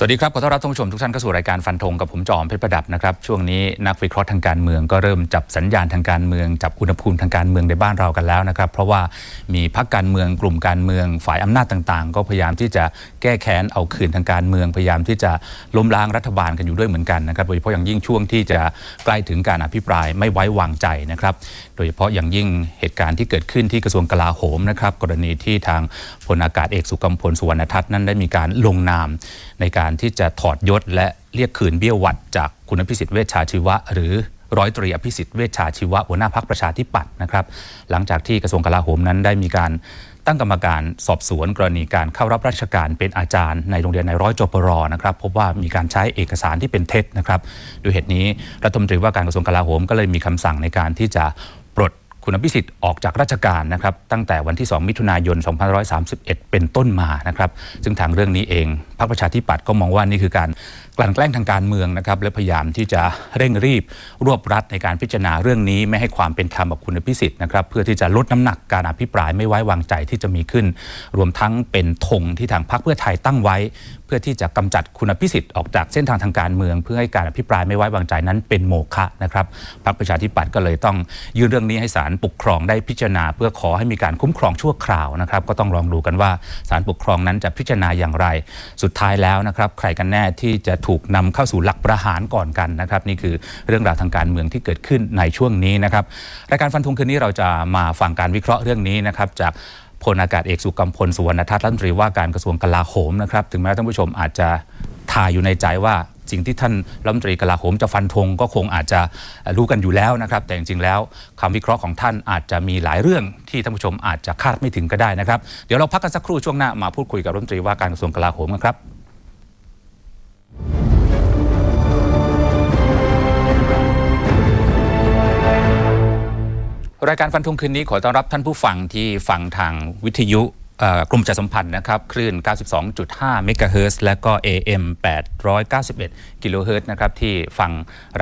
สวัสดีครับ ขอต้อนรับท่านผู้ชมทุกท่านเข้าสู่รายการฟันธงกับผมจอมเพชรประดับนะครับ ช่วงนี้นักวิเคราะห์ทางการเมืองก็เริ่มจับสัญญาณทางการเมือง จับอุณหภูมิทางการเมืองในบ้านเรากันแล้วนะครับ เพราะว่ามีพรรคการเมืองกลุ่มการเมืองฝ่ายอำนาจต่างๆ ก็พยายามที่จะแก้แค้นเอาคืนทางการเมือง พยายามที่จะล้มล้างรัฐบาลกันอยู่ด้วยเหมือนกันนะครับ โดยเฉพาะอย่างยิ่งช่วงที่จะใกล้ถึงการอภิปรายไม่ไว้วางใจนะครับ โดยเฉพาะอย่างยิ่งเหตุการณ์ที่เกิดขึ้นที่กระทรวงกลาโหมนะครับ กรณีที่ทาง พลอากาศเอกสุกัมพลสุวรรณทัศน์นั้นได้มีการลงนาม ในการที่จะถอดยศและเรียกคืนเบี้ยหวัดจากคุณอภิสิทธิ์เวชชาชีวะ หรือร้อยตรีอภิสิทธิ์เวชชาชีวะหัวหน้าพักประชาธิปัตย์นะครับ หลังจากที่กระทรวงกลาโหมนั้นได้มีการตั้งกรรมการสอบสวนกรณีการเข้ารับราชการเป็นอาจารย์ในโรงเรียนในร้อยจปรนะครับ พบว่ามีการใช้เอกสารที่เป็นเท็จนะครับด้วยเหตุนี้รัฐมนตรีว่าการกระทรวงกลาโหมก็เลยมีคำสั่งในการที่จะ คุณอภิสิทธิ์ออกจากราชการนะครับตั้งแต่วันที่ 2 มิถุนายน 2531 เป็นต้นมานะครับซึ่งทางเรื่องนี้เองพรรคประชาธิปัตย์ก็มองว่านี่คือการ ลั่นแกล้งทางการเมืองนะครับและพยายามที่จะเร่งรีบรวบรัดในการพิจารณาเรื่องนี้ ไม่ให้ความเป็นธรรมกับคุณอภิสิทธิ์นะครับเพื่อที่จะลดน้ำหนักการอภิปรายไม่ไว้วางใจที่จะมีขึ้น รวมทั้งเป็นธงที่ทางพรรคเพื่อไทยตั้งไว้ เพื่อที่จะกำจัดคุณอภิสิทธิ์ออกจากเส้นทางทางการเมือง เพื่อให้การอภิปรายไม่ไว้วางใจนั้นเป็นโมฆะนะครับพรรคประชาธิปัตย์ก็เลยต้องยื่นเรื่องนี้ให้ศาลปกครองได้พิจารณา เพื่อขอให้มีการคุ้มครองชั่วคราวนะครับก็ต้องลองดูกันว่าศาลปกครองนั้นจะพิจารณาอย่างไร สุดท้ายแล้วนะครับใครกันแน่ที่จะถูกนำเข้าสู่หลักประหารก่อนกันนะครับนี่คือเรื่องราวทางการเมืองที่เกิดขึ้นในช่วงนี้นะครับรายการฟันธงคืนนี้เราจะมาฟังการวิเคราะห์เรื่องนี้นะครับจากพลอากาศเอกสุกัมพลสุวรรณทัศน์รัฐมนตรีว่าการกระทรวงกลาโหมนะครับถึงแม้ท่านผู้ชมอาจจะทายอยู่ในใจว่าสิ่งที่ท่านรัฐมนตรีกลาโหมจะฟันธงก็คงอาจจะรู้กันอยู่แล้วนะครับ แต่จริงๆแล้วคำวิเคราะห์ของท่านอาจจะมีหลายเรื่องที่ท่านผู้ชมอาจจะคาดไม่ถึงก็ได้นะครับ เดี๋ยวเราพักกันสักครู่ช่วงหน้ามาพูดคุยกับรัฐมนตรีว่าการกระทรวงกลาโหมกันครับ รายการฟันธงคืนนี้ขอต้อนรับท่านผู้ฟังที่ฟังทางวิทยุกลุ่มจัดสัมพันธ์นะครับคลื่น 92.5 เมกะเฮิร์และก็ AM 891 กิโลเฮิร์นะครับที่ฟัง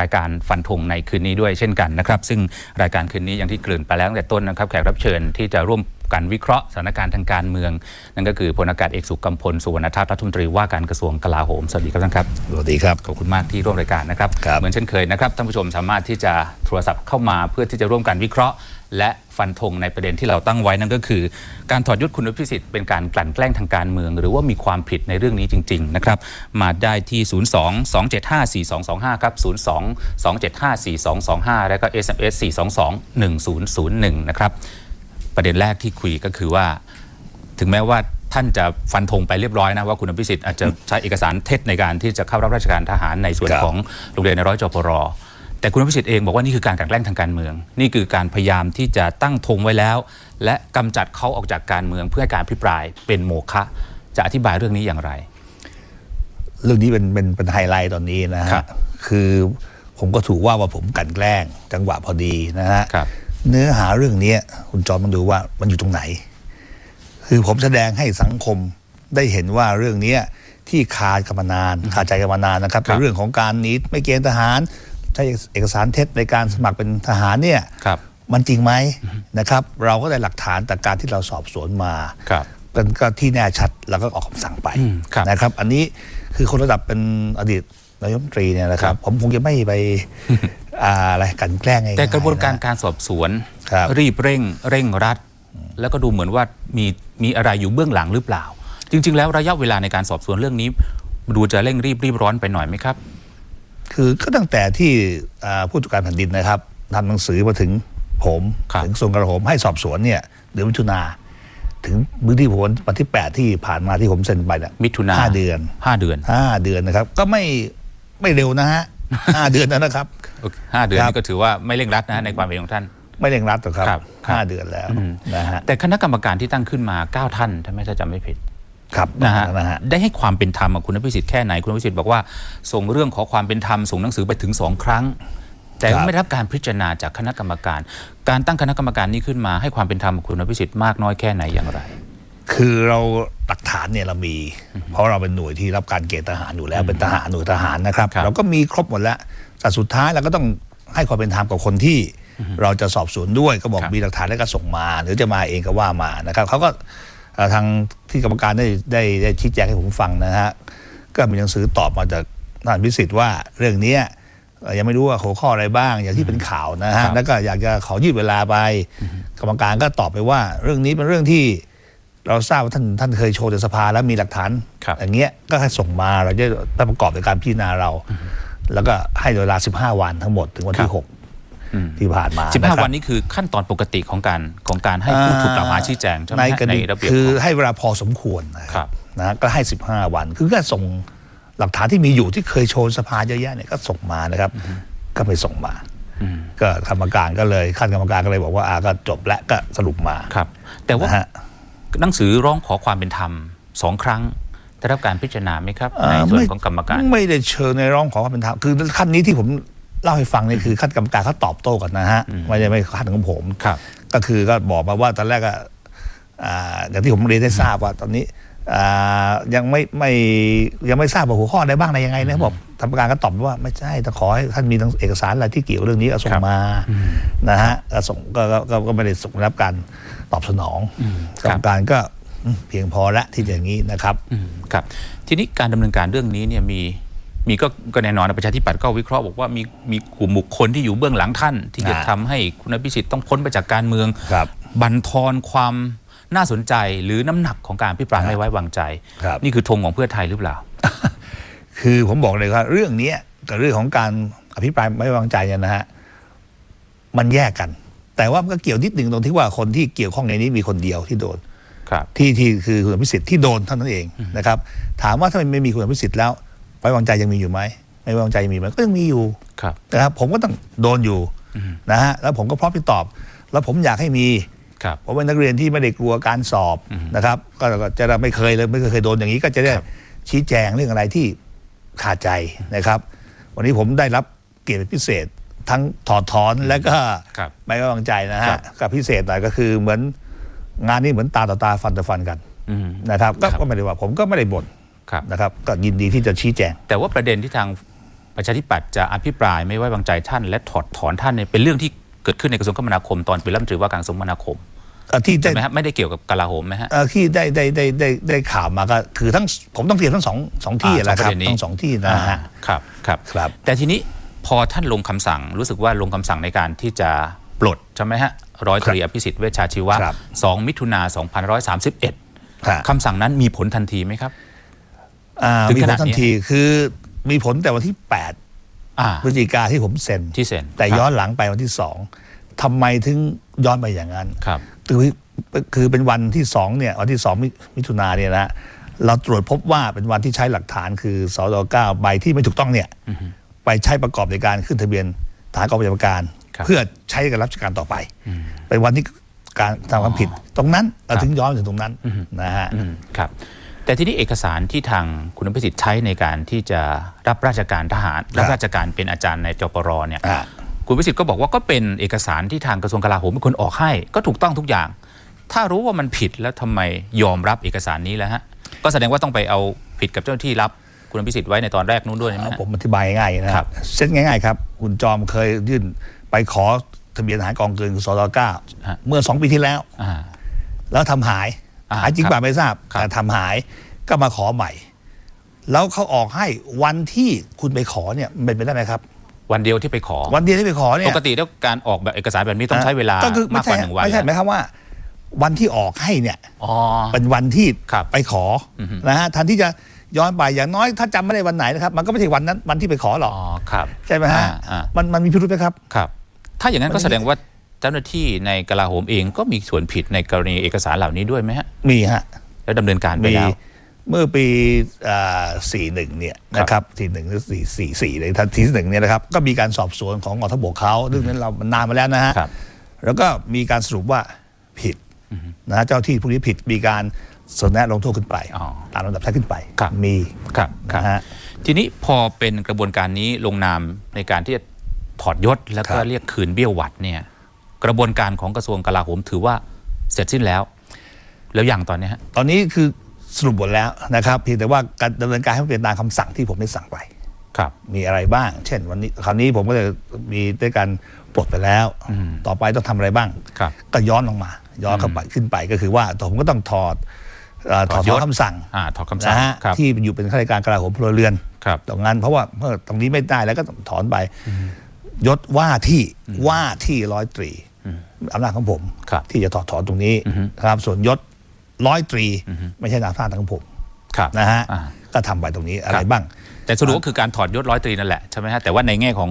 รายการฟันธงในคืนนี้ด้วยเช่นกันนะครับ ซึ่งรายการคืนนี้อย่างที่เกริ่นไปแล้วตั้งแต่ต้นนะครับ แขกรับเชิญที่จะร่วม การวิเคราะห์สถานการณ์ทางการเมือง นั่นก็คือพลอากาศเอกสุกัมพลสุวรรณทัศน์รัฐมนตรีว่าการกระทรวงกลาโหมสวัสดีครับท่านครับสวัสดีครับขอบคุณมากที่ร่วมรายการนะครับครับเหมือนเช่นเคยนะครับท่านผู้ชมสามารถที่จะโทรศัพท์เข้ามาเพื่อที่จะร่วมกันวิเคราะห์ และฟันธงในประเด็นที่เราตั้งไว้นั่นก็คือ การถอดยศคุณอภิสิทธิ์เป็นการกลั่นแกล้งทางการเมือง หรือว่ามีความผิดในเรื่องนี้จริงๆนะครับมาได้ที่ 02 275 4225ครับ02 275 4225 แล้วก็ SMS 422 1001นะครับ ประเด็นแรกที่คุยก็คือว่า ถึงแม้ว่าท่านจะฟันธงไปเรียบร้อยนะว่าคุณอภิสิทธิ์อาจจะใช้เอกสารเท็จในการที่จะเข้ารับราชการทหารในส่วนครับของโรงเรียนในร้อยจปรแต่คุณอภิสิทธิ์เองบอกว่านี่คือการกลั่นแกล้งทางการเมือง นี่คือการพยายามที่จะตั้งธงไว้แล้ว และกำจัดเขาออกจากการเมืองเพื่อให้การพิปรายเป็นโมฆะจะอธิบายเรื่องนี้อย่างไร เรื่องนี้เป็นเป็นเป็นไฮไลท์ตอนนี้นะครัฮะบคือผมก็ถูกว่าว่าผมกลันแกล้งจังหวะพอดีนะฮะครับ เนื้อหาเรื่องเนี้ยคุณจอมต้องดูว่ามันอยู่ตรงไหน คือผมแสดงให้สังคมได้เห็นว่าเรื่องเนี้ยที่คากันมานานคาใจกันมานานนะครับครับเป็นเรื่องของการหนีไม่เกณฑ์ทหารใช้เอกสารเท็จในการสมัครเป็นทหารเนี่ยครับมันจริงไหมนะครับ เราก็ได้หลักฐานจากการที่เราสอบสวนมาครับเป็นก็ที่แน่ชัดแล้วก็ออกคำสั่งไปอืมครับนะครับ อันนี้คือคนระดับเป็นอดีต นายกรัฐมนตรีเนี่ยนะคครัรับบผมคงจะไม่ไปอ่าอะไรกลันแกล้งไงแต่กระบวนการการสอบสวนครับรีบเร่ง เร่งรัด แล้วก็ดูเหมือนว่ามีมีอะไรอยู่เบื้องหลังหรือเปล่า จริง ๆ แล้วระยะเวลาในการสอบสวนเรื่องนี้ ดูจะเร่งรีบรีบร้อนไปหน่อยไหมครับ คือก็ตั้งแต่ที่อ่าผู้ตรวจการแผ่นดินนะครับทำหนังสือมาถึงผมครับถึงกระทรวงกลาโหมให้สอบสวนเนี่ยเดือนมิถุนาถึงมื้อที่ผมวันที่ 8 ที่ผ่านมาที่ผมเซ็นไปเนี่ยมิถุนาห้าเดือนห้าเดือนห้าเดือนนะครับ ก็ไม่ ไม่เร็วนะฮะ ห้าเดือนแล้วนะครับ โอเคห้าเดือนครับ นี่ก็ถือว่าไม่เร่งรัดนะในความเห็นของท่าน ไม่เร่งรัดหรอกครับครับครับ ห้าเดือนแล้วนะฮะแต่คณะกรรมการที่ตั้งขึ้นมา 9 ท่านถ้าไม่ถ้าจำไม่ผิดครับนะฮะนะฮะได้ให้ความเป็นธรรมกับคุณอภิสิทธิ์แค่ไหนคุณอภิสิทธิ์บอกว่าส่งเรื่องขอความเป็นธรรมส่งหนังสือไปถึงสองครั้ง แต่ไม่ได้รับการพิจารณาจากคณะกรรมการ การตั้งคณะกรรมการนี้ขึ้นมาให้ความเป็นธรรมกับคุณอภิสิทธิ์มากน้อยแค่ไหนอย่างไร คือเราหลักฐานเนี่ยเรามี เพราะเราเป็นหน่วยที่รับการเกณฑ์ทหารอยู่แล้วเป็นทหารหน่วยทหารนะครับครับเราก็มีครบหมดแล้วแต่สุดท้ายเราก็ต้องให้ความเป็นธรรมกับคนที่เราจะสอบสวนด้วยก็บอกครับมีหลักฐานแล้วก็ส่งมา หรือจะมาเองก็ว่ามานะครับเขาก็เอ่อทางที่กรรมการได้ได้ได้ชี้แจงให้ผมฟังนะฮะก็มีหนังสือตอบมาจากท่านพิสิทธิ์ว่าเรื่องเนี้ยเอ่อยังไม่รู้ว่าหัวข้ออะไรบ้าง อย่างที่เป็นข่าวนะครัฮะบแล้วก็อยากจะขอยืดเวลาไป กรรมการก็ตอบไปว่า เรื่องนี้เป็นเรื่องที่ เราทราบว่าท่านท่านเคยโชว์ในสภาแล้วมีหลักฐานครับอย่างเงี้ยก็ให้ส่งมาเราจะได้ประกอบในการพิจารณาเรา แล้วก็ให้เวลา 15 วันทั้งหมดถึงวันที่อืม6ที่ผ่านมาสิบห้าะครับวันนี้คือขั้นตอนปกติของการของการให้ผู้ถูกกล่าวหาชี้แจงใช่ไหมในฮะกรในณีระเบียบคือของให้เวลาพอสมควรนะครับนะก็ให้ 15 วัน คือก็ส่งหลักฐานที่มีอยู่ที่เคยโชว์สภาเยอะแยะเนี่ยก็ส่งมานะครับ ก็ไปส่งมาอืมก็กรรมการก็เลยขั้นกรรมการก็เลยบอกว่าอ่าก็จบและก็สรุปมาครับ แต่ว่านะฮะ หนังสือร้องขอความเป็นธรรมสองครั้งได้รับการพิจารณาไหมครับเอ่ในอส่วนไม่ของกรรมการ ไม่ได้เชิญในร้องขอความเป็นธรรมคือขั้นนี้ที่ผมเล่าให้ฟังนี่คือขั้นกรรมการเขาตอบโต้กันนะฮะไม่ใช่ไม่ขั้นของผมครับก็คือก็บอกมาว่าตอนแรกอะอ่าอย่างที่ผมเรียนได้ทราบว่าตอนนี้อ่ายังไม่ไม่ยังไม่ทราบว่าหัวข้อใดบ้างในยังไงนะบอกทำการก็ตอบว่าไม่ใช่แต่ขอให้ท่านมีเอกสารอะไรที่เกี่ยวกับเรื่องนี้เอาส่ครังบมานะฮะก็ส่งก็ก็ก็ก็ไม่ได้ส่งรับการ ตอบสนองกรรมการก็อืมเพียงพอละที่อย่างนี้นะครับอืมครับ ทีนี้การดำเนินการเรื่องนี้เนี่ยมีมีก็ก็แน่นอนนะประชาธิปัตย์ก็วิเคราะห์บอกว่ามีมีกลุ่มบุคคลที่อยู่เบื้องหลังท่าน ที่จะอ่าทำให้คุณอภิสิทธิ์ต้องพ้นไปจากการเมืองครับบั่นทอนความน่าสนใจหรือน้ำหนักของการพิปรายไม่ไว้วางใจครับนี่คือธงของเพื่อไทยหรือเปล่า คือผมบอกเลยว่าเรื่องเนี้ยกับเรื่องของการอภิปรายไม่ไว้วางใจเนี่ยนะฮะมันแยกกัน แต่ว่ามันก็เกี่ยวนิดหนึ่งตรงที่ว่าคนที่เกี่ยวข้องในนี้มีคนเดียวที่โดนครับที่ที่คือคุณอภิสิทธิ์ที่โดนเท่านั้นเองนะครับถามว่าถ้ามันไม่มีคุณอภิสิทธิ์แล้วไว้วางใจยังมีอยู่ไหมไม่ไว้วางใจยังมีไหมก็ยังมีอยู่ครับนะครับผมก็ต้องโดนอยู่นะฮะแล้วผมก็พร้อมที่ตอบ แล้วผมอยากให้มีครับผมเป็นนักเรียนที่ไม่ได้กลัวการสอบนะครับก็ก็จะไม่เคยเลยไม่เคยโดนอย่างนี้ก็จะได้ครับชี้แจงเรื่องอะไรที่ขาดใจนะครับ วันนี้ผมได้รับเกียรติพิเศษ ทั้งถอดถอนและก็ครับ ไม่ไว้วางใจนะครัฮะบ กับพิเศษหน่อยก็คือเหมือนงานนี้เหมือนตาต่อตาฟันต่อฟันกันอืม นะครับก็ครับ ก็ไม่ได้ว่าผมก็ไม่ได้บ่นครับ นะครับ ก็ยินดีที่จะชี้แจง แต่ว่าประเด็นที่ทางประชาธิปัตย์จะอภิปรายไม่ไว้วางใจท่าน และถอดถอนท่านเนี่ยเป็นเรื่องที่เกิดขึ้นในกระทรวงคมนาคมตอนเป็นรัฐมนตรีว่าการกระทรวงคมนาคมเอ่อที่ได้ใช่ไหมฮะไม่ได้เกี่ยวกับกลาโหมไหมฮะ เอ่อที่ได้ได้ได้ได้ได้ข่าวมาก็คือทั้งผมต้องเตรียมทั้งสองสองที่อ่าแหละคสองปรับระเด็นนี้ ทั้งสองที่นะฮะครับครับ ครับ แต่ทีนี้ พอท่านลงคำสั่งรู้สึกว่าลงคำสั่งในการที่จะปลดใช่ไหมฮะร้อยตรีอภิสิทธิ์เวชชาชีวะครับ2มิถุนา2531ฮะคำสั่งนั้นมีผลทันทีไหมครับอ่าถึงมีขผนาลดทันนี้ทีคือมีผลแต่วันที่อ่า8พฤศจิกาที่ผมเซ็นที่เซ็นแต่ครับย้อนหลังไปวันที่สองทำไมถึงย้อนไปอย่างนั้นครับคือคือเป็นวันที่สองเนี่ยวันที่สองมิมิถุนาเนี่ยนะเราตรวจพบว่าเป็นวันที่ใช้หลักฐานคือสดเก้าใบที่ไม่ถูกต้องเนี่ย ไปใช้ประกอบในการขึ้นทะเบียนฐานกองประจำการครับเพื่อใช้กับรับราชการต่อไป เป็นวันที่การทำความผิด ตรงนั้นเราครับถึงย้อนถึงตรงนั้นนะฮะอืมครับ แต่ที่นี้เอกสารที่ทางคุณอภิสิทธิ์ใช้ในการที่จะรับราชการทหารครับรับราชการเป็นอาจารย์ในจปรเนี่ยอ่าคุณอภิสิทธิ์ก็บอกว่าก็เป็นเอกสารที่ทางกระทรวงกลาโหมเป็นคนออกให้ก็ถูกต้องทุกอย่าง ถ้ารู้ว่ามันผิดแล้วทำไมยอมรับเอกสารนี้แล้วฮะก็แสดงว่าต้องไปเอาผิดกับเจ้าหน้าที่รับ คุณอภิสิทธิ์ไว้ในตอนแรกนู้นด้วยใช่ไหมฮะผมอธิบายง่ายๆนะครับเส้นง่าย ๆ ครับ คุณจอมเคยยื่นไปขอทะเบียนทหารกองเกินคือสตเก้าฮะเมื่อสองปีที่แล้วอ่าแล้วทำหายอ่าหายจริงครับเปล่าไม่ทราบครับแต่ทำหายก็มาขอใหม่ แล้วเขาออกให้วันที่คุณไปขอเนี่ยมันเป็นไปได้ไหมครับ วันเดียวที่ไปขอ วันเดียวที่ไปขอเนี่ยปกติแล้วการออกแบบเอกสารแบบนี้ต้องใช้เวลาก็คือมากกว่าหนึ่งวันไม่ใช่ไหมครับว่าวันที่ออกให้เนี่ยอ๋อเป็นวันที่ครับไปขออนะฮะทันที่จะ ย้อนไปอย่างน้อยถ้าจำไม่ได้วันไหนนะครับ มันก็ไม่ใช่วันนั้นวันที่ไปขอหรอกอ๋อครับใช่ไหมฮะอ่าอ่ามันมันมีพิรุธไหมครับ ครับ ถ้าอย่างนั้นมันก็แสดงว่าเจ้าหน้าที่ในกลาโหมเองก็มีส่วนผิดในกรณีเอกสารเหล่านี้ด้วยไหมฮะมีฮะแล้วดำเนินการไปมีแล้ว เมื่อปีสี่หนึ่งเนี่ยนะครับสี่หนึ่งหรือสี่สี่สี่เลยทันทีหนึ่งเนี่ยนะครับก็มีการสอบสวนของกองทัพบกเขาเรื่องนั้นเรามันนานมาแล้วนะฮะครับ แล้วก็มีการสรุปว่าผิดนะฮะเจ้าที่พวกนี้ผิดมีการ สนแนะลงโทษขึ้นไปอ๋อตามลำดับชั้นขึ้นไปครับมีครับครับนะฮะทีนี้พอเป็นกระบวนการนี้ลงนามในการที่จะถอดยศแล้วก็ครับเรียกคืนเบี้ยหวัดเนี่ยกระบวนการของกระทรวงกลาโหมถือว่าเสร็จสิ้นแล้ว แล้วอย่างตอนนี้ฮะตอนนี้คือสรุปหมดแล้วนะครับเพียงแต่ว่าการดำเนินการให้มันเป็นตามคำสั่งที่ผมได้สั่งไปครับ มีอะไรบ้าง เช่น วันนี้คราวนี้ผมก็เลยมีด้วยการปลดไปแล้ว ต่อไปต้องทำอะไรบ้างครับก็ย้อนลงมา ย้อนเข้าไปขึ้นไปก็คือว่าผมก็ต้องถอดเอ่อ ถอดถอดยถอศนคำสั่งอ่าถอดคำสั่งนะฮะครับที่อยู่เป็นข้าราชการกลาโหมพลเรือนครับตรงนั้นเพราะว่าเมื่อตรงนี้ไม่ได้แล้วก็ถอนไปยศว่าที่ว่าที่ร้อยตรีอำนาจของผมครับที่จะถอดถอนตรงนี้นะครับส่วนยศร้อยตรี ไม่ใช่อำนาจของผมครับนะฮะอ่าก็ทำไปตรงนี้อะคไรรับบ้าง แต่สรุปก็คือการถอดยศร้อยตรีนั่นแหละใช่ไหมฮะแต่ว่าในแง่ของ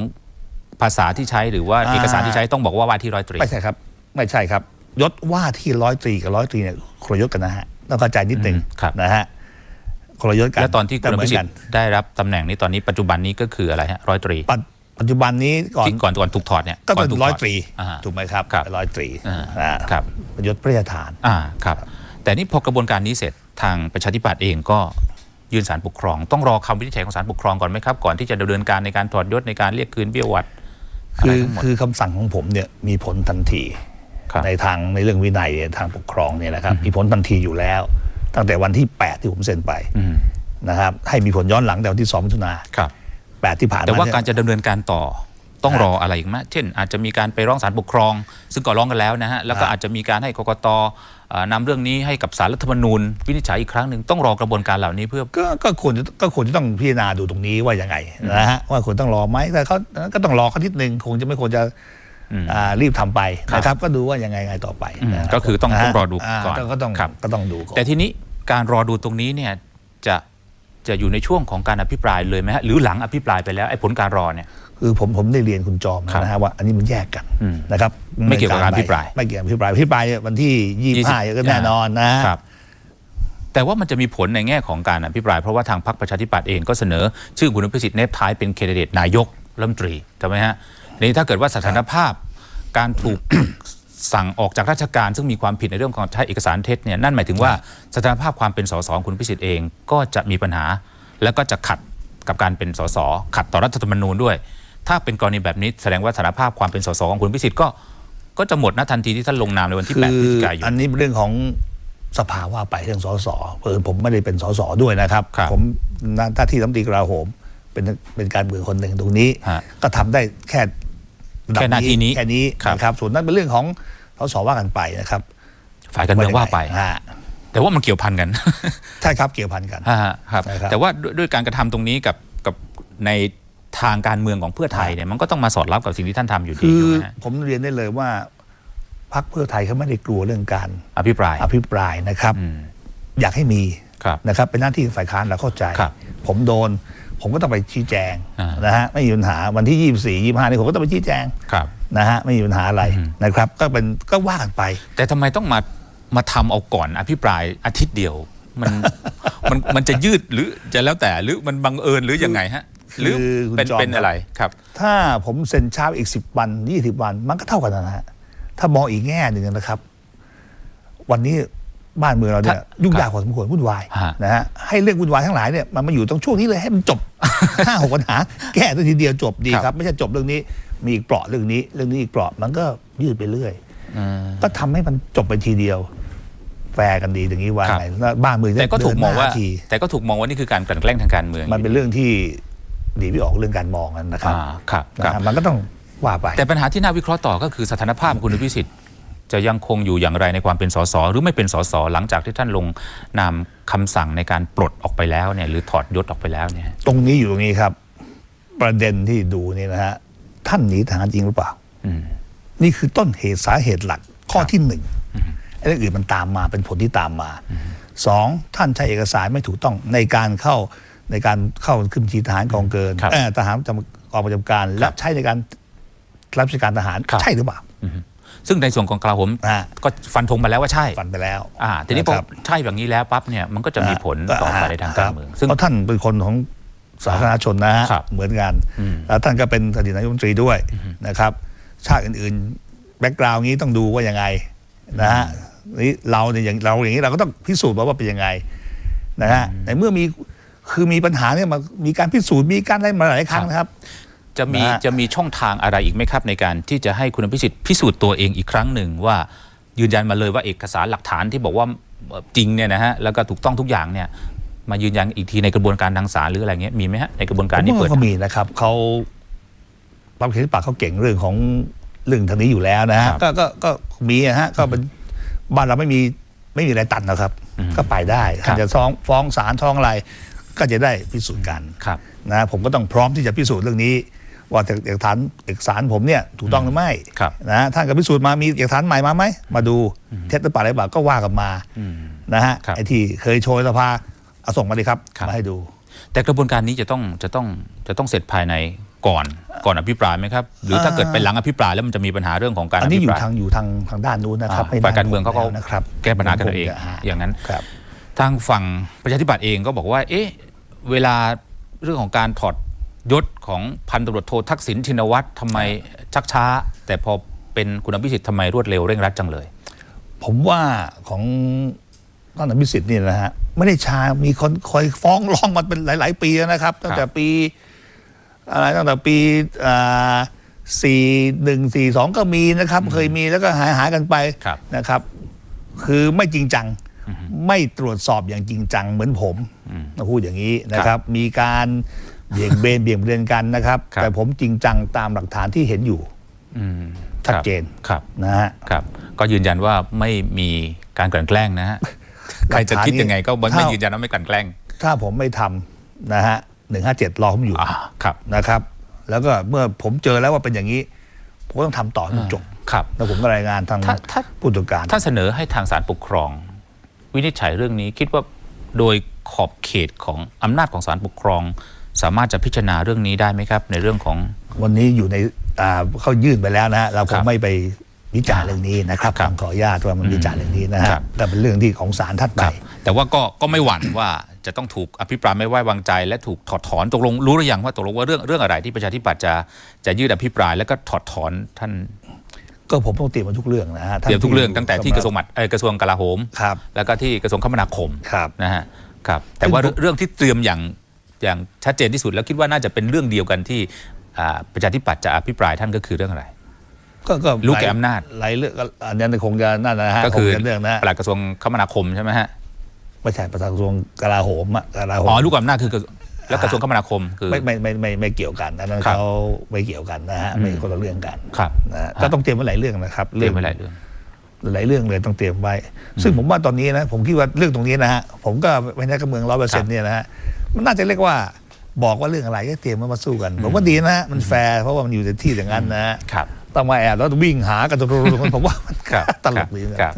ภาษาที่ใช้หรือว่าอ่าเอกสารที่ใช้ต้องบอกว่าว่าที่ร้อยตรีไม่ใช่ครับ ไม่ใช่ครับ ยศว่าที่ร้อยตรีกับร้อยตรีเนี่ยคนละยศกันนะฮะ ต้องเข้าใจนิดหนึ่งอืมครับนะฮะคนละยศกันแล้วตอนที่คุณแต่เหมืพิอนสิทกันธิ์ได้รับตำแหน่งนี้ตอนนี้ปัจจุบันนี้ก็คืออะไรฮะร้อยตรีปัจปัจจุบันนี้ก่อนที่ก่อนก่อนถูกถอดเนี่ยก็ก่เป็นถูร้อยถดตรีอ่าถูกไหมครับครับเป็นร้อยตรีอ่าอ่าครับเป็นยศพระราชทานอ่าครับ แต่นี่พอกระบวนการนี้เสร็จทางประชาธิปัตย์เองก็ยื่นสารปกครอง ต้องรอคำวินิจฉัยของสารปกครองก่อนไหมครับ ก่อนที่จะดำเนินการในการถอดยศในการเรียกคืนเบี้ยหวัดอะไรคือทั้งหมดคือคำสั่งของผมเนี่ยมีผลทันทีครับ ในทางในเรื่องวินัยเนี่ยทางปกครองเนี่ยนะครับมีผลทันทีอยู่แล้ว ตั้งแต่วันที่ 8 ที่ผมเซ็นไปอืมนะครับให้มีผลย้อนหลังแต่วันที่2มิถุนาครับ8ที่ผ่านมาแต่ว่าเนี่ยการจะดำเนินการต่อต้องฮะรออะไรอีกไหมเช่น อาจจะมีการไปร้องศาลปกครอง ซึ่งก็ร้องกันแล้วนะฮะแล้วก็ฮะอาจจะมีการให้กกตเอ่อนำเรื่องนี้ให้กับสารรัฐธรรมนูญ วินิจฉัยอีกครั้งหนึ่งต้องรอกระบวนการเหล่านี้เพื่อก็ก็ควรจะก็ควรจะต้องพิจารณาดูตรงนี้ว่ายังไงนะฮะว่าควรต้องรอไหมแต่เขาก็ต้องรอเขานิดนึงคงจะไม่ควรจะอืมอ่า รีบทำไปครับนะครับก็ดูว่ายังไงไงต่อไปอืมนะครับก็คือต้องนะฮะต้องรอดูก่อนก็ต้องครับก็ต้องดูก่อนแต่ทีนี้การรอดูตรงนี้เนี่ยจะจะอยู่ในช่วงของการอภิปรายเลยไหมฮะหรือหลังอภิปรายไปแล้วไอ้ผลการรอเนี่ยคือผมผมได้เรียนคุณจอมครับนะฮะว่าอันนี้มันแยกกันอืมนะครับ ไม่เกี่ยวกับการอภิปราย ไม่เกี่ยวกับอภิปรายอภิปรายวันที่ยี่สิบห้า20ก็แน่นอนนะฮะครับแต่ว่ามันจะมีผลในแง่ของการอภิปราย เพราะว่าทางพรรคประชาธิปัตย์เองก็เสนอ ชื่อคุณอภิสิทธิ์เนบท้ายเป็นแคนดิเดตนายกรัฐมนตรีถูกไหมฮะ นี่ถ้าเกิดว่าสถานภาพการถูกสั่งออกจากราชการซึ่งมีความผิดในเรื่องของใช้เอกสารเท็จเนี่ยนั่นหมายถึงว่าสถานภาพความเป็นสสของคุณอภิสิทธิ์เองก็จะมีปัญหา แล้วก็จะขัดกับการเป็นสสขัดต่อรัฐธรรมนูญด้วย ถ้าเป็นกรณีแบบนี้แสดงว่าสถานภาพความเป็นสสของคุณอภิสิทธิ์ก็ก็จะหมดนะทันทีที่ท่านลงนามในวันที่คื8พฤศอจิกายนอันนี้เป็นเรื่องของสภาว่าไปเรื่องสสเออผมไม่ได้เป็นสสด้วยนะครับครับผมหน้าที่รัฐมนตรีกลาโหมเป็นเป็นการเมืองคนหนึ่งตรงนี้ฮะก็ทำได้แค่ ระดับแค่หน้าที่นี้แค่นี้ครับนะครับส่วนนั้นเป็นเรื่องของสสว่ากันไปนะครับ ฝ่ายการเมืองว่าไปฮะแต่ว่ามันเกี่ยวพันกัน ใช่ครับเกี่ยวพันกันฮะฮะครับใช่ครับ แต่ว่าด้วยด้วยการกระทำตรงนี้กับกับในทางการเมืองของเพื่อไทยเนี่ยมันก็ต้องมาสอดรับกับสิ่งที่ท่านทำอยู่ดีคือถูกไหมฮะผมเรียนได้เลยว่าพรรคเพื่อไทยเขาไม่ได้กลัวเรื่องการอภิปรายอภิปรายนะครับอืมอยากให้มีครับนะครับ เป็นหน้าที่ฝ่ายค้านเราเข้าใจครับผมโดน ผมก็ต้องไปชี้แจงอ่านนะฮะไม่มีปัญหาวันที่ยี่สี่ยี่ห้านี่ผมก็ต้องไปชี้แจงครับนะฮะไม่มีปัญหาอะไรอืมนะครับ ก็เป็นก็ว่ากันไป แต่ทำไมต้องมามาทำเอาก่อนอภิปรายอาทิตย์เดียวมันมันมันจะยืดหรือจะแล้วแต่หรือมันบังเอิญหรือยังไงฮะ หรือคือคุณเป็นจอมเป็นอะไรครับ ถ้าผมเซ็นเช้าอีกสิบวันยี่สิบวัน มันก็เท่ากันนะฮะถ้ามองอีกแง่หนึ่งนะครับ วันนี้ บ้านเมืองเราเนี่ยถ้ายุ่งยากพอสมควรวุ่นวายฮะนะฮะให้เรื่องวุ่นวายทั้งหลายเนี่ยมันมาอยู่ตรงช่วงนี้เลยให้มันจบห้าหกปัญหา แก้ตัวทีเดียวจบดีครับครับ ไม่ใช่จบเรื่องนี้มีอีกเปราะเรื่องนี้ เรื่องนี้อีกเปราะมันก็ยืดไปเรื่อยอืมก็ทำให้มันจบไปทีเดียวแฟร์กันดีอย่างนี้ว่าครับไงแล้วบ้านเมืองจะแต่ก็ถูกมองว่าเดินหน้ทีแต่ก็ถูกมองว่านี่คือการกลั่นแกล้งทางการเมือง มันเป็นเรื่องที่ดีไม่ออกเรื่องการมองกันนะครับอ่าครับนะครับฮะมันก็ต้องว่าไปแต่ปัญหาที่น่าวิเคราะห์ต่อก็คือสถานภาพของคุณอภิสิทธิ์ จะยังคงอยู่อย่างไรในความเป็นสสหรือไม่เป็นสสหลังจากที่ท่านลงนามคำสั่งในการปลดออกไปแล้วเนี่ยหรือถอดยศออกไปแล้วเนี่ยตรงนี้อยู่ตรงนี้ครับ ประเด็นที่ดูนี่นะฮะท่านหนีทหารจริงหรือเปล่าอืมนี่คือต้นเหตุสาเหตุหลักข้อที่หนึ่งไอ้เรื่องอื่นมันตามมาเป็นผลที่ตามมาสองท่านใช้เอกสารไม่ถูกต้องในการเข้าในการเข้าขึ้นบัญชีทหารกองเกินครับเอ่อทหารประจำกองประจำการ และใช้ในการรับราชการทหารครับใช่หรือเปล่า ซึ่งในส่วนของกลาโหมอ่า ก็ฟันธงมาแล้วว่าใช่ฟันไปแล้ว อ่าทีนี้พอนะครับ ใช่แบบนี้แล้วปั๊บเนี่ยมันก็จะมีผลต่อไปในทางการเมือง ซึ่ง เพราะท่านเป็นคนของสาธารณชนนะฮะครับเหมือนกันอืม แล้วท่านก็เป็นอดีตนายกรัฐมนตรีด้วยนะครับ ชาติอื่นๆแบ็กกราวงี้ต้องดูว่ายังไงนะฮะนี่เราเนี่ยอย่างเราอย่างนี้เราก็ต้องพิสูจน์ว่าเป็นยังไงนะฮะในเมื่อมีคือมีปัญหาเนี่ยมามีการพิสูจน์มีการอะไรมาหลายครั้งนะครับ จะมีนะฮะ จะมีช่องทางอะไรอีกไหมครับ ในการที่จะให้คุณอภิสิทธิ์พิสูจน์ตัวเองอีกครั้งหนึ่งว่ายืนยันมาเลยว่าเอกสารหลักฐานที่บอกว่าเอ่อจริงเนี่ยนะฮะแล้วก็ถูกต้องทุกอย่างเนี่ยมายืนยันอีกทีในกระบวนการทางศาลหรืออะไรเงี้ยมีไหมฮะในกระบวนการผมที่ว่าเปิดเขามีนะครับเขาบางทีปากเขาเก่งเรื่องของเรื่องทางนี้อยู่แล้วนะฮะครับก็ก็ก็มีอะฮะก็เป็นบ้านเราไม่มีไม่มีอะไรตัดนะครับ อืมก็ไปได้ครับ ท่านจะฟ้องฟ้องศาลฟ้องอะไรก็จะได้พิสูจน์กันครับ นะผมก็ต้องพร้อมที่จะพิสูจน์เรื่องนี้ ว่าจากเอกสารเอกสารผมเนี่ยถูกต้องหรือไม่ครับ นะท่านก็พิสูจน์มามีเอกสารใหม่มาไหมมาดูเท็จหรือเปล่าอะไรเปล่าก็ว่ากันมาอืมนะฮะครับไอ้ที่เคยโชยสภาเอาส่งมาดิครับครับมาให้ดู แต่กระบวนการนี้จะต้องจะต้องจะต้องเสร็จภายในก่อนก่อนอภิปรายไหมครับ หรือถ้าเกิดไปหลังอภิปรายแล้วมันจะมีปัญหาเรื่องของการอันอนี้ภิอปยู่รายทางอยู่ทางทางด้านนู้นนะครับอ่าไม่ฝ่ายการเมืองเขาก็แล้วนะครับแก้ปัญหากันเองผมจะอย่างนั้นครับทางฝั่งประชาธิปัตย์เองก็บอกว่า เอ๊ะ เวลาเรื่องของการถอด ยศของพันตำรวจโททักษิณชินวัตรทำไมชักช้า แต่พอเป็นคุณอภิสิทธิ์ทำไมรวดเร็วเร่งรัดจังเลย ผมว่าของท่านอภิสิทธิ์นี่นะฮะไม่ได้ช้ามีคนคอยฟ้องร้องมาเป็นหลาย ๆ ปีแล้วนะครับ ตั้งแต่ปีอะไรตั้งแต่ปีสี่หนึ่งสี่สองก็มีนะครับ เคยมีแล้วก็หายหายกันไปครับนะครับ คือไม่จริงจัง ไม่ตรวจสอบอย่างจริงจังเหมือนผมต้องพูดอย่างนี้นะครับ มีการ เบี่ยงเบนเบี่ยงเบนกันนะครับ ครับ แต่ผมจริงจังตามหลักฐานที่เห็นอยู่อืมชัดเจนครับนะฮะ ครับ ก็ยืนยันว่าไม่มีการกลั่นแกล้งนะฮะใครจะคิดยังไงก็ไม่ถ้ายืนยันว่าไม่กลั่นแกล้งถ้าผมไม่ทำนะฮะหนึ่งห้าเจ็ดรอผมอยู่อ่าครับนะครับ แล้วก็เมื่อผมเจอแล้วว่าเป็นอย่างนี้ ผมก็ต้องทำต่อให้มันจบ ครับ แล้วผมก็รายงานทางถ้าถ้า ผู้ตรวจการ ถ้าเสนอให้ทางศาลปกครอง วินิจฉัยเรื่องนี้คิดว่าโดยขอบเขตของอำนาจของศาลปกครอง สามารถจะพิจารณาเรื่องนี้ได้ไหมครับ ในเรื่องของวันนี้อยู่ในอ่าเขายื่นไปแล้วนะฮะเราคครังบไม่ไปวิจารณ์เรื่องนี้นะครับครับขออนุญาตว่ามันวิจารณ์เรื่องนี้นะฮะครับแต่เป็นเรื่องที่ของศาลทัดไปครับแต่ว่าก็ก็ไม่หวั่นว่าจะต้องถูกอภิปรายไม่ไว้วางใจ และถูกถอดถอนตกลงรู้หรือยังว่าตกลงว่าเรื่องเรื่องอะไรที่ประชาธิปัตย์จะจะยื่นอภิปรายแล้วก็ถอดถอนท่าน ก็ผมต้องเตรียมมาทุกเรื่องนะฮะเตรียมทุกเรื่องตั้งแต่ที่กระทรวงมหาดเอ่อกระทรวงกลาโหมครับแล้วก็ที่กระทรวงคมนาคมครับนะฮะครับแต่ว่าเรื่องเรื่องที่เตรียมอย่าง อย่างชัดเจนที่สุดแล้วคิดว่าน่าจะเป็นเรื่องเดียวกันที่อ่าประชาธิปัตย์จะอภิปรายท่านก็คือเรื่องอะไร ก็ก็รู้แก่อำนาจหลายเรื่องก็อันนี้คงจะนั่นนะฮะก็คือคงจะเรื่องนะปลัดกระทรวงคมนาคมใช่ไหมฮะไม่ใช่ประธานกระทรวงกลาโหมอะกลาโหมอ๋อลูกอำนาจคือกระแล้วกระทรวงคมนาคมคือไม่ไม่ไม่ไม่ไม่เกี่ยวกันอันนั้นครับเขาไม่เกี่ยวกันนะฮะไม่คนละเรื่องกันครับนะฮะก็ต้องเตรียมไว้หลายเรื่องนะครับเรื่องไม่หลายเรื่องหลายเรื่องเลยต้องเตรียมไว้ ซึ่งผมว่าตอนนี้นะผมคิดว่าเรื่องตรงนี้นะฮะผมก็เป็นนักการเมืองร้อยเปอร์คเซ็รันบต์เนี่ยนะฮะ มันน่าจะเรียกว่าบอกว่าเรื่องอะไรก็เตรียมมามาสู้กัน ผมว่าดีนะฮะมันแฟร์เพราะว่ามันอยู่ในที่อย่างนั้นนะฮะครับต้องมาแอบแล้ววิ่งหากันตรงๆผมว่ามันครับตลกดีนะ ครับ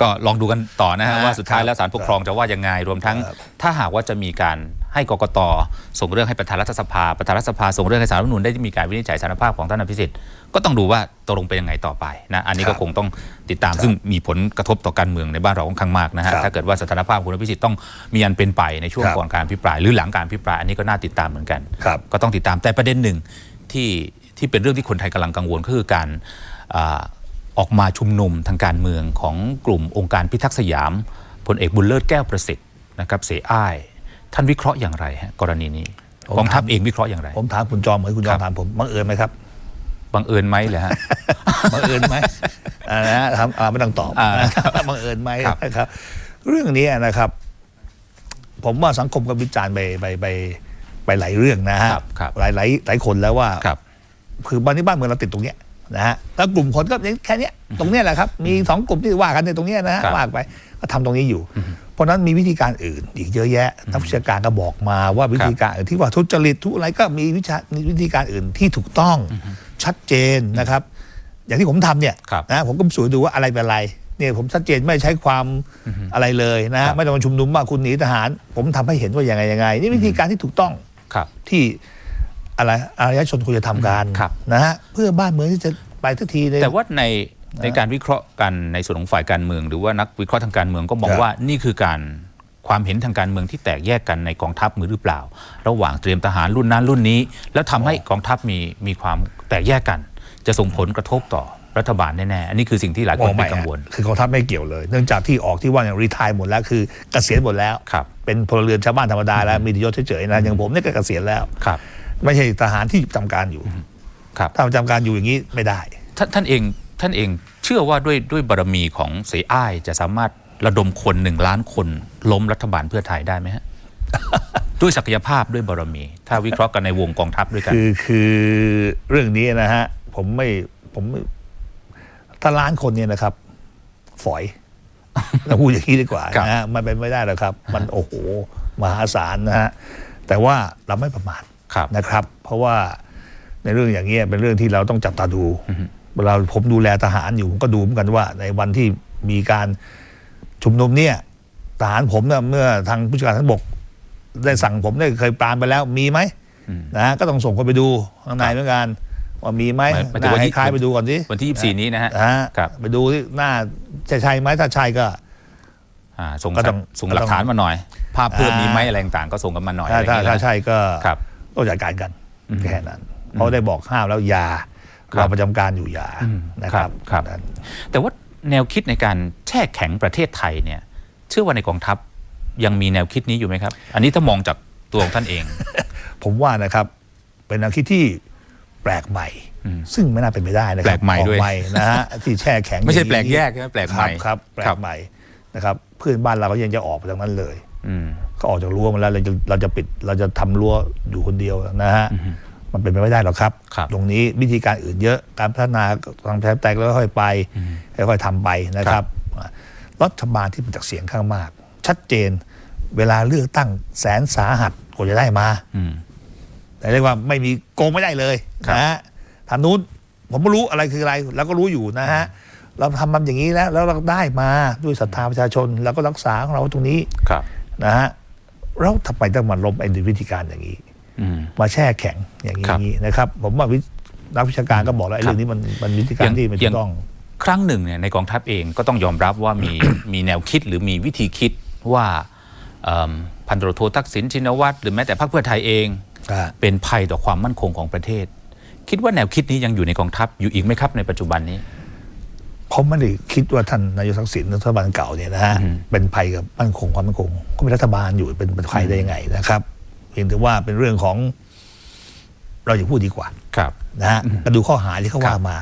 ก็ลองดูกันต่อนะฮะครับว่าสุดท้ายแล้วศาลปกครองจะว่ายังไงรวมทั้งครับถ้าหากว่าจะมีการให้กกตส่งเรื่องให้ประธานรัฐสภา ประธานรัฐสภาส่งเรื่องให้ศาลรัฐธรรมนูญได้มีการวินิจฉัยสารภาพของท่านอภิสิทธิ์ ก็ต้องดูว่าตกลงเป็นยังไงต่อไปนะอันนี้ก็คงต้องติดตามซึ่งมีผลกระทบต่อการเมืองในบ้านเราค่อนข้างมากนะฮะครับถ้าเกิดว่าสถานภาพของคุณอภิสิทธิ์ต้องมีอันเป็นไปในช่วงครับก่อนการพิปราย หรือหลังการพิปรายอันนี้ก็น่าติดตามเหมือนกันครับก็ต้องติดตามแต่ประเด็นหนึ่งที่ที่เป็นเรื่องที่คนไทยกำลังกังวลก็คือการอาออกมาชุมนุมทางการเมืองของกลุ่มองค์การพิทักษ์สยามพลเอกบุญเลิศแก้วประสิทธิ์นะครับเสอ้ายท่านวิเคราะห์อย่างไรฮะกรณีนี้ผมกองทัพถามเองวิเคราะห์อย่างไร ผมถามคุณจอมเหมือนคุณจอครัมบถามผมบังเอิญไหมครับ บังเอิญไหมเหรอฮะ บังเอิญไหมอ่านะฮะถามอ่าไม่ต้องตอบอ่าบังเอิญไหมครับ นะครับ เรื่องนี้นะครับ ผมว่าสังคมก็วิจารณ์ไปไปไปไปหลายเรื่องนะฮะครับครับ หลายหลายหลายคนแล้วว่า ครับ คือบ้านที่บ้านเมืองเราติดตรงเนี้ยนะฮะแล้วกลุ่มคนก็แค่เนี้ยตรงเนี้ยแหละครับ มีสองกลุ่มที่ว่ากันในตรงเนี้ยนะฮะครับว่าไป ก็ทำตรงนี้อยู่เพ ราะฉะนั้นมีวิธีการอื่นอีกเยอะแยะ นักวิชาการก็บอกมาว่าวิธีการอื่นที่ว่าทุจริตทุกอะไรก็มีวิชามีวิธีการอื่นที่ถูกต้องชัดเจนนะครับ อย่างที่ผมทำเนี่ยครับนะผมก็สูดูว่าอะไรเป็นอะไรเนี่ยผมชัดเจนไม่ใช้ความอะไรเลยนะครัฮะบไม่ต้องมาชุมนุมว่าคุณหนีทหาร ผมทำให้เห็นว่ายังไงยังไง นี่วิธีการที่ถูกต้องครับที่อะไรอารยชนควรจะทำการครับนะฮะเพื่อบ้านเมืองที่จะไปทักทีเลยแต่ว่าใน ในการวิเคราะห์กันในส่วนของฝ่ายการเมือง หรือว่านักวิเคราะห์ทางการเมืองก็มองครับว่านี่คือการความเห็นทางการเมืองที่แตกแยกกันในกองทัพมือหรือเปล่า ระหว่างเตรียมทหารรุ่นนั้นรุ่นนี้ แล้วทำให้กองทัพมีมีความแตกแยกกัน จะส่งผลกระทบต่อรัฐบาลแน่ๆ อันนี้คือสิ่งที่หลายคนไม่เป็นกังวล คือกองทัพไม่เกี่ยวเลย เนื่องจากที่ออกที่ว่าอย่างรีทายหมดแล้วคือเกษียณหมดแล้วครับเป็นพลเรือนชาวบ้านธรรมดาแล้วมียศเฉยๆนะอย่างผมเนี่ยก็เกษียณแล้วครับไม่ใช่ทหารที่ประจำการอยู่ครับถ้าประจำการอยู่อย่างนี้ไม่ได้ท่านท่านเอง ท่านเองเชื่อว่าด้วยด้วยบารมีของเสอ้ายจะสามารถระดมคนหนึ่งล้านคนล้มรัฐบาลเพื่อไทยได้ไหมฮะด้วยศักยภาพด้วยบารมี ถ้าวิเคราะห์กันในวงกองทัพด้วยกันคือคือเรื่องนี้นะฮะผมไม่ผมไม่ถ้าล้านคนเนี่ยนะครับ ฝอยเราพูดอย่างนี้ดีกว่าครับนะฮะมันเป็นไม่ได้หรอกครับ มันโอ้โหมหาศาลนะฮะแต่ว่าเราไม่ประมาทครับนะครับ เพราะว่าในเรื่องอย่างนี้ยเป็นเรื่องที่เราต้องจับตาดู เวลาผมดูแลทหารอยู่ผมก็ดูเหมือนกันว่า ในวันที่มีการชุมนุมเนี่ยทหารผมเนี่ยเมื่อทางผู้จัดการทหารบก ได้สั่งผมได้เคยปรามไปแล้วมีไหมอืมนะฮะก็ต้องส่งคนไปดูข้างในเหมือนกันว่ามีไหมหมายหมายหถึงน้าว่าคล้ายๆไปดูก่อนสิวันที่ 24 นี้นะฮะนะฮะครับไปดูที่หน้าใช่ใช่ไหมถ้าใช่ก็อ่าส่งก็ต้องส่งหลักฐานมาหน่อย ภาพเพิ่มอ่ามีมีไหมอะไรต่างๆก็ส่งกันมาหน่อยถ้าอะไรถ้าอย่างถ้าเงี้ยนะใช่ก็ครับต้องจัดการกันอืมแค่นั้นเพราะได้บอกห้ามแล้วอยาครับ เราประจำการอยู่อยาอืมนะครับครับนั้นแต่ว่าแนวคิดในการแช่แข็งประเทศไทยเนี่ยเชื่อว่าในกองทัพยังมีแนวคิดนี้อยู่ไหมครับ อันนี้ถ้ามองจากตัวของท่านเอง ผมว่านะครับ เป็นแนวคิดที่แปลกใหม่อืมซึ่งไม่น่าเป็นไปได้นะครัแปลกใหม่ของด้วยใหม่นะฮะที่แช่แข็งไม่ใช่อย่างแปลกนี้แยกใช่ไหมแปลกใหม่ครับครับแปลครักบใหม่นะครับเพื่อนบ้านเราก็ยังจะออกไปทางนั้นเลยอืมก็ออกจากรั้วมาแล้วเราจะเราจะปิดเราจะทำรั้วอยู่คนเดียวนะฮะอือฮึ มันเป็นไปไม่ได้หรอกครับครับ ตรงนี้วิธีการอื่นเยอะการพัฒนาทางแผนแตกแล้วค่อยๆไปอืมค่อยๆทำไปนะครับ รัฐบาลที่เป็นจากเสียงข้างมาก ชัดเจนเวลาเลือกตั้งแสนสาหัสกว่าจะได้มาอืมแต่เรียกว่าไม่มีโกงไม่ได้เลยครับนะฮะทางนู้นผมไม่รู้อะไรคืออะไรแล้วก็รู้อยู่นะฮะเราทำมันอย่างนี้แล้วแล้วเราได้มาด้วยศรัทธาประชาชนแล้วก็รักษาของเราตรงนี้ครับนะฮะเราทำไมต้องมาล้มไอ้วิธีการอย่างนี้อื มมาแช่แข็งอย่างนี้ครับอย่างนี้นะครับ ผมว่าวินักวิชาการก็บอกแล้วไอ้ครับเรื่องนี้มันมันวิธีการอย่างที่ไม่อถูย่างกต้อง ครั้งหนึ่งเนี่ยในกองทัพเองก็ต้องยอมรับว่ามีมีแนวคิดหรือมีวิธีคิดว่าเอิ่มพันตำรวจโททักษิณชินวัตรหรือแม้แต่พรรคเพื่อไทยเอง เป็นภัยต่อความมั่นคงของประเทศ คิดว่าแนวคิดนี้ยังอยู่ในกองทัพอยู่อีกไหมครับในปัจจุบันนี้ผมไม่ได้คิดว่าท่านนายกทักษิณรัฐบาลเก่าเนี่ยนะฮะอืมเป็นภัยกับมั่นคงความมั่นคง ก็เป็นรัฐบาลอยู่เป็นเป็นภัยได้ยังไงนะครับ เพียงแต่ว่าเป็นเรื่องของ เราอย่าพูดดีกว่า ครับนะฮะก็ดูข้อหาที่เขาครับว่ามา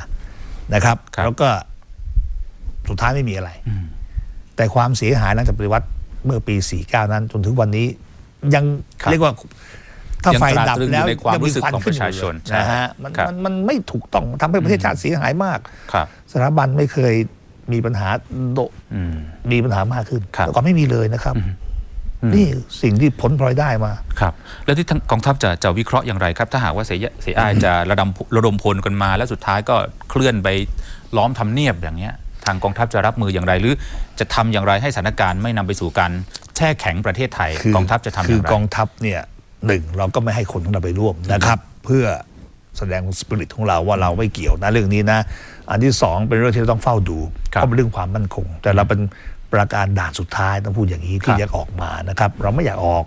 นะครับครับ แล้วก็สุดท้ายไม่มีอะไรอืมแต่ความเสียหายหลังจากปฏิวัติเมื่อปี 49 นั้น จนถึงวันนี้ ยังครับเรียกว่า ถ้ายังไฟตราดับตรึงอยู่แล้วในความยังรู้สึกของประชาชนขึ้อยู่เลยนะฮะใช่มันครับมันมันไม่ถูกต้องทำให้ประเทศชาติเสียหายมากครับสถาบันไม่เคยมีปัญหาโดอืมมีปัญหามากขึ้นครับแต่ก่อนไม่มีเลยนะครับอืม นี่สิ่งที่ผลพลอยได้มาครับ แล้วที่ทางกองทัพจะจะวิเคราะห์อย่างไรครับ ถ้าหากว่าเสียเสียอายจะระดมระดมพลกันมา แล้วสุดท้ายก็เคลื่อนไปล้อมทำเนียบอย่างเงี้ย ทางกองทัพจะรับมืออย่างไร หรือจะทำอย่างไรให้สถานการณ์ไม่นำไปสู่การแช่แข็งประเทศไทยคืกองทัพจะทำอคือย่างไรกองทัพเนี่ยหนึ่งเราก็ไม่ให้คนของเราไปร่วมนะครับ เพื่อแสดงสปิริตของเราว่าเราไม่เกี่ยวนะเรื่องนี้นะ อันที่สองเป็นเรื่องที่เราต้องเฝ้าดูครับเพราะเป็นเรื่องความมั่นคง แต่เราเป็น ประการด่านสุดท้ายต้องพูดอย่างนี้ที่ครับจะออกมานะครับ เราไม่อยากออก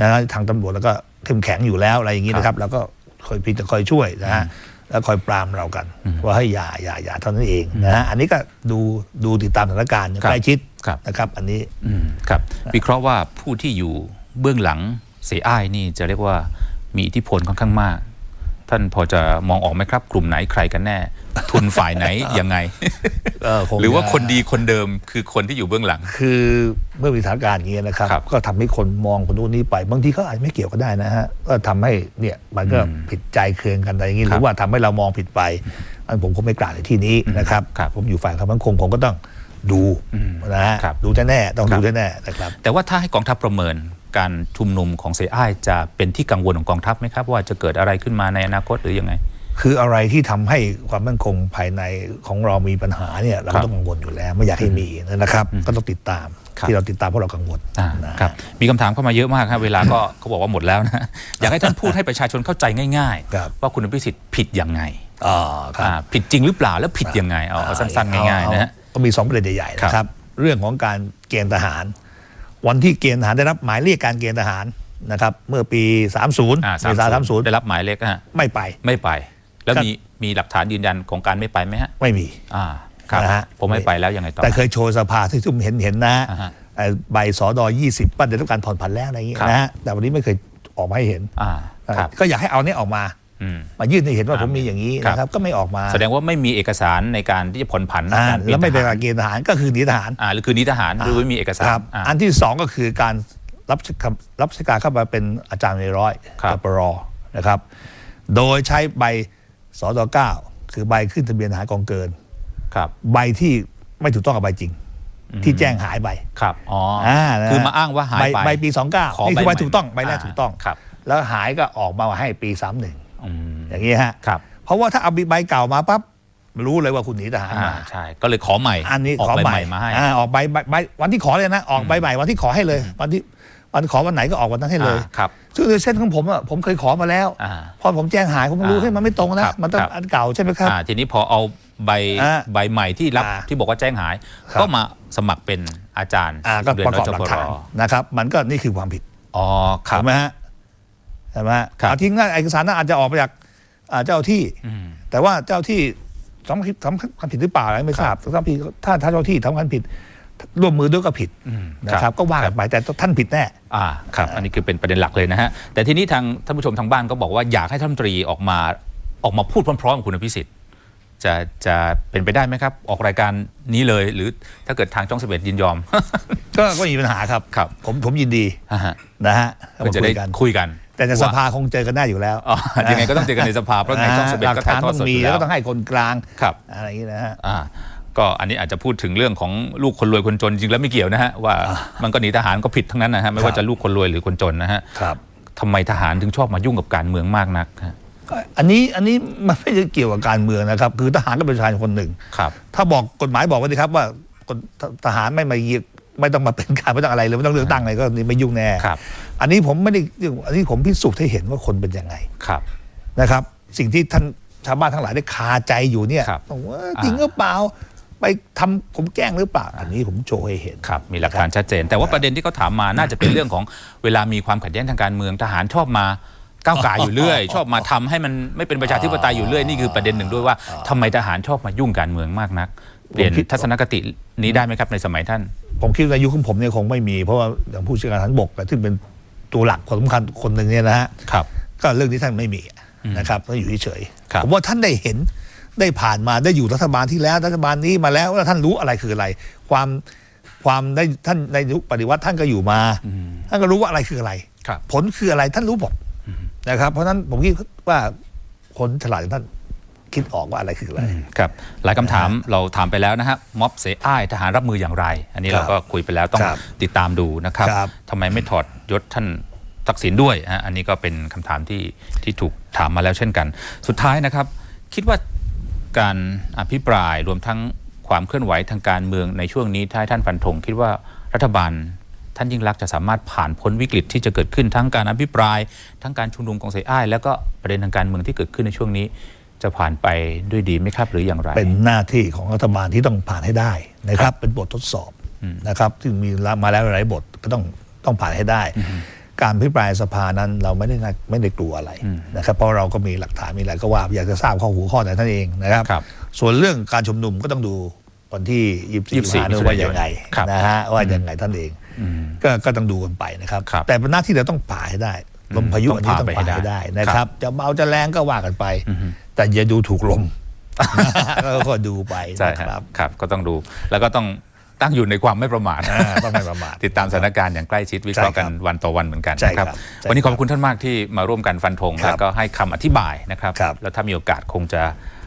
นะทางตำรวจแล้วก็เข้มแข็งอยู่แล้วอะไรอย่างนี้นะครับ แล้วก็คอยพิจจะคอยช่วยนะฮะแล้วคอยปรามเรากัน ว่าให้อย่าอย่าอย่าเท่านั้นเองนะฮะอันนี้ก็ดูดูติดตามสถานการณ์อย่างครับใกล้ชิดครับนะครับ อันนี้อืมครับวิเคราะห์ว่าผู้ที่อยู่เบื้องหลังเสียอ้ายนี่จะเรียกว่ามีอิทธิพลค่อนข้างมาก ท่านพอจะมองออกไหมครับ กลุ่มไหนใครกันแน่ ทุนฝ่ายไหนยังไงเอ่อคงหรือว่าจะคนดีคนเดิมคือคนที่อยู่เบื้องหลัง คือเมื่อมีสถานการณ์อย่างนี้ยนะครับครับ ก็ทำให้คนมองคนนู้นนี้ไป บางทีเขาอาจจะไม่เกี่ยวก็ได้นะฮะก็ทำให้เนี่ยมันก็อืมผิดใจเคืองกันอะไรอย่างนี้คหรับรือว่าทำให้เรามองผิดไป อันผมคงไม่กล่าวในที่นี้นะครับครับผมอยู่ฝ่ายความมั่นคงผมก็ต้องดูอืมนะฮะครับดูแน่ๆต้องครัดูบแน่ๆนะครับ แต่ว่าถ้าให้กองทัพประเมิน การชุมนุมของเสียอ้ายจะเป็นที่กังวลของกองทัพไหมครับ ว่าจะเกิดอะไรขึ้นมาในอนาคตหรือยังไง คืออะไรที่ทำให้ความมั่นคงภายในของเรามีปัญหาเนี่ยเราครัก็บต้องกังวลอยู่แล้วไม่อยากให้มีนะครับ ก็ต้องติดตามครับที่เราติดตามเพราะเรากังวลอ่านะครับมีคำถามเข้ามาเยอะมากครับเวลาก็เขาบอกว่าหมดแล้วนะอยากให้ท่านพูดให้ประชาชนเข้าใจง่ายครับๆว่าคุณอภิสิทธิ์ผิดยังไงอ๋อครับอ่าผิดจริงหรือเปล่าแล้วผิดยังไงเอาเอาสั้นๆง่ายๆนะฮะก็มีสองประเด็นใหญ่ๆครับนะครับ เรื่องของการเกณฑ์ทหาร วันที่เกณฑ์ทหารได้รับหมายเรียกการเกณฑ์ทหารนะครับ เมื่อปี 30อ่าเมษายนได้รับหมายเล็กฮะ30ไม่ไป ไม่ไป แล้วครับมีมีหลักฐานยืนยันของการไม่ไปไหมฮะไม่มี อ่าครับนะฮะ ผมไม่ไปแล้วยังไงต่อ แต่เคยโชว์สภาที่ทุกเห็นเห็นนะอ่าฮะไอ้ใบสอดอ20ปั้นได้รับการผ่อนผันแล้วอะไรอย่างเงี้ยครับ นะฮะแต่วันนี้ไม่เคยออกมาให้เห็น อ่าครับ ก็อยากให้เอาเนี้ยออกมาอื มมายื่นให้เห็นว่าอ่าผมมีอย่างนี้ครับนะครับก็ไม่ออกมา แสดงว่าไม่มีเอกสารในการที่จะผ่อนผันอ่าการแล้วไม่เป็นทการหารเกณฑ์ทหารก็คือหนีทหารอ่าหรือคือนิทหารหรือไม่มีเอกสารครับอ่าอันที่สองก็คือการรับราชการรับราชการเข้ามาเป็นอาจารย์ในร้อยครับกปรนะครับ โดยใช้ใบสอดเก้าคือใบขึ้นทะเบียนทหารกองเกินครับ ใบที่ไม่ถูกต้องกับใบจริง ที่แจ้งหายไปครับอ๋อออ่านะคือมาอ้างว่าหายใบไปใบปีสองเก้าขอนี่คือใบใบใหม่ถูกต้องใบแรกอ่าถูกต้องครับ แล้วหายก็ออกมาให้ปีสามหนึ่ง อืมอย่างนี้ฮะครับ เพราะว่าถ้าเอาใบเก่ามาปั๊บรู้เลยว่าคุณหนีทหารอ่ามาใช่ก็เลยขอใหม่ อันนี้ออกขอใบใหใหม่ม่มาให้อ่าออกใบใบใบวันที่ขอเลยนะ ออกใบใหม่วันที่ขอให้เลย วันที่วันขอวันไหนก็ออกวันนั้นให้เลยอ่าครับซึ่งในเส้นของผมอะผมเคยขอมาแล้วอ่าพอผมแจ้งหายผมรู้อ่าให้ยมันไม่ตรงคนะรับมันต้องครับอันเก่าใช่ไหมครับอ่าทีนี้พอเอาใบอ่าใบใหม่ที่รับอ่าที่บอกว่าแจ้งหายครับก็มาสมัครเป็นอาจารย์อ่าก็เรียนประกอบหลักฐานรนะครับ มันก็นี่คือความผิดอ๋อครับถูกไหมฮะ ใช่ไหมฮะครับเอาทิ้งง่ายเอกสารนั้นอาจจะออกมาจากอ่าเจ้าที่อืมแต่ว่าเจ้าที่ทำผิดทำผิดหรือเปล่าอะไรไม่ทราบถ้าผิดถ้าถ้าเจ้าที่ทำการผิดร่วมมือด้วยก็ผิดอืมนะครับก็ว่ากันไปแต่ท่านผิดแน่อ่าครับ อันนี้คือเป็นประเด็นหลักเลยนะฮะ แต่ทีนี้ทางท่านผู้ชมทางบ้านก็บอกว่าอยากให้ท่านรัฐมนตรีออกมาออกมาพูดพร้อมๆกับคุณอภิสิทธิ์จะจะเป็นไปได้ไหมครับ ออกรายการนี้เลย หรือถ้าเกิดทางช่องสเบยินยอม ก็ก็ไม่มีปัญหาครับครับ ผมผมยินดีอ่าฮะนะฮะเพื่อจะได้มาคุยกันคุยกัน แต่ในสภาคงเจอกันได้อยู่แล้วอ๋อยังไงก็ต้องเจอกันในสภาเพราะไงช่องสเบหลักก็ถ่าฐายนทอดต้องสดอมียู่แล้แล้ววก็ต้องให้คนกลางครับอะไรอย่างนี้นะฮะอ่าก็อันนี้อาจจะพูดถึงเรื่องของลูกคนรวยคนจนจริงแล้วไม่เกี่ยวนะฮะว่ามันก็หนีทหารก็ผิดทั้งนั้นนะฮะไม่ว่าจะลูกคนรวยหรือคนจนนะฮะครับทำไมทหารถึงชอบมายุ่งกับการเมืองมากนักฮะอันนี้อันนี้มันไม่ได้เกี่ยวกับการเมืองนะครับ คือทหารก็เป็นประชาชนคนหนึ่งครับถ้าบอกกฎหมายบอกไว้ดีครับว่าคนทหารไม่มาเยีย ไม่ต้องมาเป็นการไม่ต้องอะไรเลยไม่ต้องเลือกตั้งอะไรก็ไม่ยุ่งแน่ครับ อันนี้ผมไม่ได้อันนี้ผมพิสูจน์ให้เห็นว่าคนเป็นยังไงครับนะครับ สิ่งที่ท่านชาวบ้านทั้งหลายได้คาใจอยู่เนี่ยครับว่าจริงหรือเปล่าไปทำผมแกล้งหรือเปล่าอันนี้ผมโชว์ให้เห็นครับ มีหลักฐานชัดเจน แต่ว่าประเด็นที่เขาถามมาน่าจะเป็นเรื่องของเวลามีความขัดแย้งทางการเมืองทหารชอบมาก้าวไก่ายอยู่เรื่อย ชอบมาทำให้มันไม่เป็นประชาธิปไตยอยู่เรื่อยนี่คือประเด็นหนึ่งด้วยว่าทำไมทหารชอบมายุ่งการเมืองมากนัก เปลี่ยนผมคิดทัศนคตินี้ได้ไหมครับในสมัยท่าน ผมคิดว่าอายุของผมเนี่ยคงไม่มี เพราะว่าอย่างผู้เชี่ยวชาญทหารบกซึ่งเป็นตัวหลักคนสำคัญคนหนึ่งเนี่ยนะฮะครับก็เรื่องนี้ท่านไม่มีนะครับต้องอยู่เฉยครับๆผมว่าท่านได้เห็นได้ผ่านมาได้อยู่รัฐบาลที่แล้วรัฐบาลนี้มาแล้วแล้วท่านรู้อะไรคืออะไร ความความได้ท่านในยุคปฏิวัติท่านก็อยู่มา ท่านก็รู้ว่าอะไรคืออะไรครับผลคืออะไรท่านรู้หมดนะครับ เพราะฉะนั้นผมคิดว่าคนฉลาดอย่างท่าน คิดออกว่าอะไรคืออะไรครับหลายคำถามเราถามไปแล้วนะฮะม็อบเสอ้ายทหารรับมืออย่างไร อันนี้ครับเราก็คุยไปแล้วต้องครับติดตามดูนะครับครับทำไมไม่ถอดยศท่านทักษิณด้วยฮะอันนี้ก็เป็นคำถามที่ที่ถูกถามมาแล้วเช่นกัน สุดท้ายนะครับ คิดว่าการอภิปรายรวมทั้งความเคลื่อนไหวทางการเมืองในช่วงนี้ถ้าให้ท่านฟันธงคิดว่ารัฐบาลท่านยิ่งรักษณ์จะสามารถผ่านพ้นวิกฤตที่จะเกิดขึ้นทั้งการอภิปราย ทั้งการชุมนุมของเสอ้าย แล้วก็ประเด็นทางการเมืองที่เกิดขึ้นในช่วงนี้ จะผ่านไปด้วยดีไหมครับหรืออย่างไร เป็นหน้าที่ของรัฐบาลที่ต้องผ่านให้ได้นะครับ เป็นบททดสอบนะครับซึ่งมีมาแล้วหลายบทก็ต้องต้องผ่านให้ได้ การพิปรายสภานั้นเราไม่ได้น่าไม่ได้กลัวอะไรนะครับ เพราะเราก็มีหลักฐานมีอะไรก็ว่าอยากจะทราบข้อหัวข้อแต่ท่านเองนะครับครับ ส่วนเรื่องการชุมนุมก็ต้องดูวันที่ยี่สิบสี่24นี้ว่ายังไงครับนะฮะว่ายังไงท่านเองอืมก็ก็ต้องดูกันไปนะครับครับ แต่เป็นหน้าที่เราต้องผ่าให้ได้ ลมพายุต้องอันนี้ต้องผ่าไปให้ผ่าให้ได้ได้นะครับ จะเบาจะแรงก็ว่ากันไป แต่อย่าดูถูกลมก็ดูไปใช่นะคครัรับบครับก็ต้องดูแล้วก็ต้องตั้งอยู่ในความไม่ประมาทอ่าต้องไม่ประมาทติดตามสถานการณ์อย่างใกล้ชิดวิเคราะห์กันใช่ครับวันต่อวันเหมือนกันใช่นะครับครับใช่วันนี้ขอบคุณท่านมากที่มาร่วมกันฟันธงครับแล้วก็ให้คำอธิบายนะครับครับ แล้วถ้ามีโอกาสคงจะ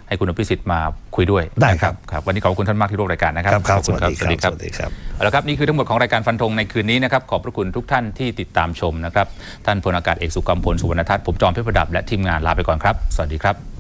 ให้คุณอภิสิทธิ์มาคุยด้วยได้นะครับครับ วันนี้ขอบคุณท่านมากที่ร่วมรายการนะครับครับครับขอบคุณครับสวัสดีครับสสวัวัสสดีดีครับเอาละครับนี่คือทั้งหมดของรายการฟันธงในคืนนี้นะครับขอบพระคุณทุกท่านที่ติดตามชมนะครับท่านพลอากาศเอกสุกรรมพลสุวรรณทัศน์ผมจอมเพชรประดับและทีมงานลาไปก่อนครับ สวัสดีครับ